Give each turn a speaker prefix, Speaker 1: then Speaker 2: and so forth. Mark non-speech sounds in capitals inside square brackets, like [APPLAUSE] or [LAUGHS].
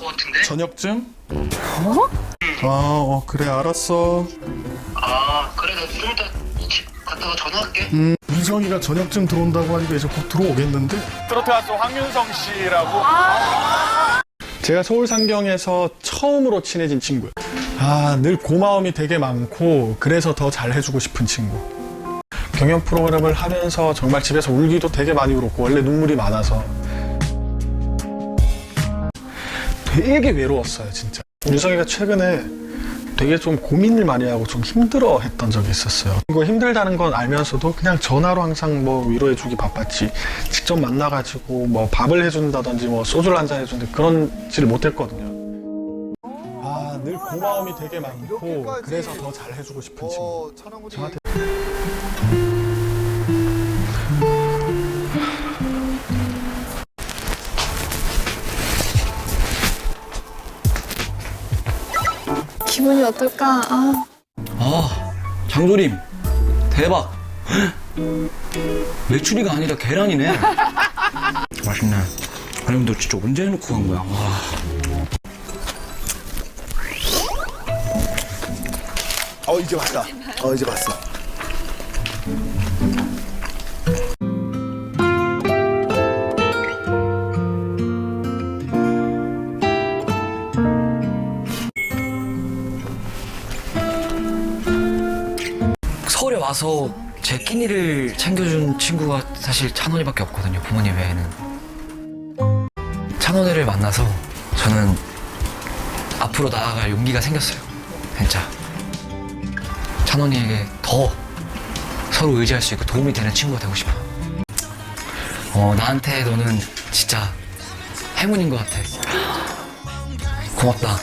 Speaker 1: 것 같은데?
Speaker 2: 저녁쯤? 어? 아, 어, 그래, 알았어.
Speaker 1: 아 그래 나 좀 이따 집 갔다가 전화할게
Speaker 2: 음, 윤성이가 저녁쯤 들어온다고 하니까 이제 곧 들어오겠는데? 트로트 가수 황윤성 씨라고. 제가 서울 상경에서 처음으로 친해진 친구예요. 아, 늘 고마움이 되게 많고, 그래서 더 잘해주고 싶은 친구. 경연 프로그램을 하면서 정말 집에서 울기도 되게 많이 울었고, 원래 눈물이 많아서. 되게 외로웠어요, 진짜. 유성이가 최근에 되게 좀 고민을 많이 하고 좀 힘들어 했던 적이 있었어요. 이거 힘들다는 건 알면서도 그냥 전화로 항상 뭐 위로해주기 바빴지. 직접 만나가지고 뭐 밥을 해준다든지 뭐 소주를 한 잔 해주는데 그런지를 못했거든요. 아, 늘 고마움이 되게 많고 그래서 더 잘해주고 싶은 친구.
Speaker 3: 어,
Speaker 2: 저한테
Speaker 4: 기분이 어떨까? 아,
Speaker 5: 아, 장조림. 대박. 메추리가 아니라 계란이네. [LAUGHS] 맛있네. 아니, 너 진짜 언제 해놓고 간 거야? 와.
Speaker 3: 어 이제 봤다. 어 이제 봤어.
Speaker 5: 와서 제 끼니를 챙겨준 친구가 사실 찬원이밖에 없거든요. 부모님 외에는. 찬원이를 만나서 저는 앞으로 나아갈 용기가 생겼어요. 진짜. 찬원이에게 더 서로 의지할 수 있고 도움이 되는 친구가 되고 싶어. 어, 나한테 너는 진짜 행운인 것 같아. 고맙다.